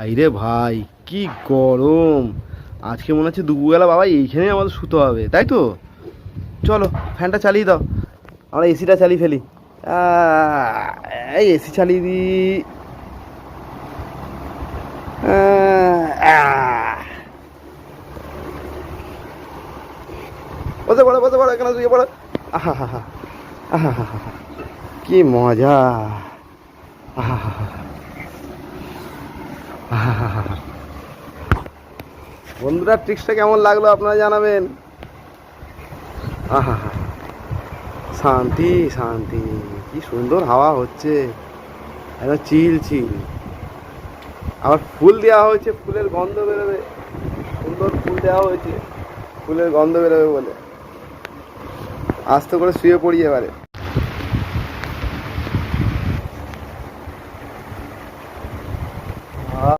আইরে ভাই, কি গরম। আজকে মনে হচ্ছে দুপুরবেলা বাবা এইখানে আমাদের শুতে হবে, তাই তো? চলো, ফ্যানটা চালিয়ে দাও। আমরা এসিটা চালিয়ে ফেলি। এই এসি চালিয়ে আহ। বসে পড়ো বসে পড়ো, এখানে শুয়ে পড়ো। আহা হা হা কি মজা। আহা হা হা বন্ধুরা ট্রিক্সটা কেমন লাগল আপনারা জানাবেন? আহা শান্তি শান্তি। কি সুন্দর হাওয়া হচ্ছে। একদম চিল চিল। আবার ফুল দেওয়া হয়েছে, ফুলের গন্ধ বেরোবে। সুন্দর ফুল দেওয়া হয়েছে, ফুলের গন্ধ বেরোবে বলে। আস্তে করে শুয়ে পড়ি এবারে।